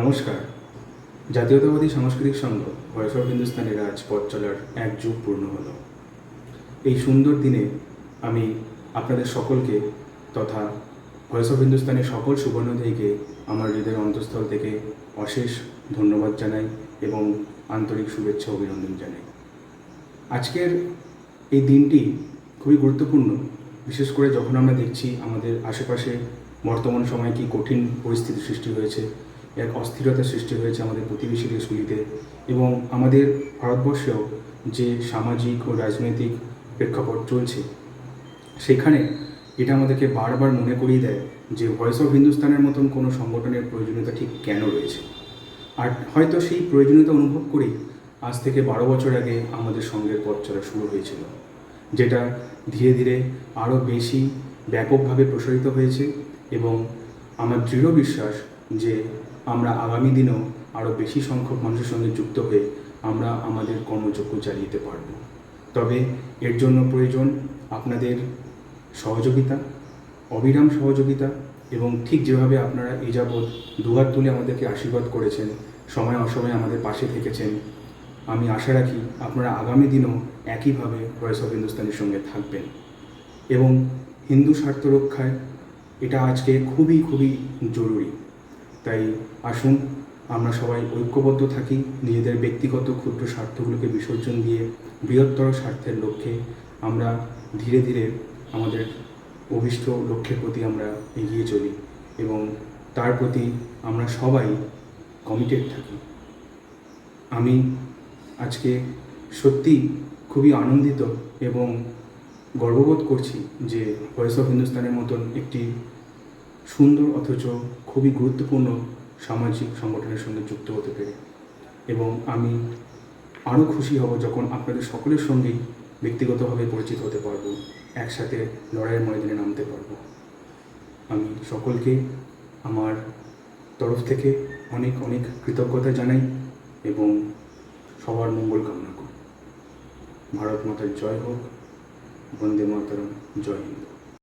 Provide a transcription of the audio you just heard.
নমস্কার। জাতীয়তাবাদী সাংস্কৃতিক সংঘ ভয়েস অফ হিন্দুস্তানের আজ পথ চলার এক যুগ পূর্ণ হল। এই সুন্দর দিনে আমি আপনাদের সকলকে তথা ভয়েস অফ হিন্দুস্তানের সকল সুবর্ণদেরীকে আমার হৃদয়ের অন্তঃস্থল থেকে অশেষ ধন্যবাদ জানাই এবং আন্তরিক শুভেচ্ছা অভিনন্দন জানাই। আজকের এই দিনটি খুবই গুরুত্বপূর্ণ, বিশেষ করে যখন আমরা দেখছি আমাদের আশেপাশে বর্তমান সময়ে কি কঠিন পরিস্থিতি সৃষ্টি হয়েছে এক অস্থিরতা সৃষ্টি হয়েছে আমাদের প্রতিবেশী দেশগুলিতে এবং আমাদের ভারতবর্ষেও যে সামাজিক ও রাজনৈতিক প্রেক্ষাপট চলছে, সেখানে এটা আমাদেরকে বারবার মনে করিয়ে দেয় যে ভয়েস অফ হিন্দুস্তানের মতন কোনো সংগঠনের প্রয়োজনীয়তা ঠিক কেন রয়েছে। আর হয়তো সেই প্রয়োজনীয়তা অনুভব করেই আজ থেকে বারো বছর আগে আমাদের সঙ্গের পথ চলা শুরু হয়েছিল, যেটা ধীরে ধীরে আরও বেশি ব্যাপকভাবে প্রসারিত হয়েছে এবং আমার দৃঢ় বিশ্বাস যে আমরা আগামী দিনেও আরও বেশি সংখ্যক মানুষের সঙ্গে যুক্ত হয়ে আমরা আমাদের কর্মযজ্ঞ চালিয়ে পারব। তবে এর জন্য প্রয়োজন আপনাদের সহযোগিতা, অবিরাম সহযোগিতা এবং ঠিক যেভাবে আপনারা এ যাবৎ দুহাত তুলে আমাদেরকে আশীর্বাদ করেছেন, সময় অসময়ে আমাদের পাশে থেকেছেন, আমি আশা রাখি আপনারা আগামী দিনেও একইভাবে ভয়েস অফ হিন্দুস্তানের সঙ্গে থাকবেন। এবং হিন্দু স্বার্থ রক্ষায় এটা আজকে খুবই খুবই জরুরি। তাই আসুন, আমরা সবাই ঐক্যবদ্ধ থাকি, নিজেদের ব্যক্তিগত ক্ষুদ্র স্বার্থগুলোকে বিসর্জন দিয়ে বৃহত্তর স্বার্থের লক্ষ্যে আমরা ধীরে ধীরে আমাদের অভিষ্ট লক্ষ্যের প্রতি আমরা এগিয়ে চলি এবং তার প্রতি আমরা সবাই কমিটেড থাকি। আমি আজকে সত্যি খুবই আনন্দিত এবং গর্ববোধ করছি যে ভয়েস অফ হিন্দুস্তানের মতন একটি সুন্দর অথচ খুবই গুরুত্বপূর্ণ সামাজিক সংগঠনের সঙ্গে যুক্ত হতে পেরে। এবং আমি আরও খুশি হব যখন আপনাদের সকলের সঙ্গেই ব্যক্তিগতভাবে পরিচিত হতে পারব, একসাথে লড়াইয়ের ময়দানে নামতে পারব। আমি সকলকে আমার তরফ থেকে অনেক অনেক কৃতজ্ঞতা জানাই এবং সবার মঙ্গল কামনা করি। ভারত মাতার জয় হোক, বন্দে মাতরম, জয় হিন্দ।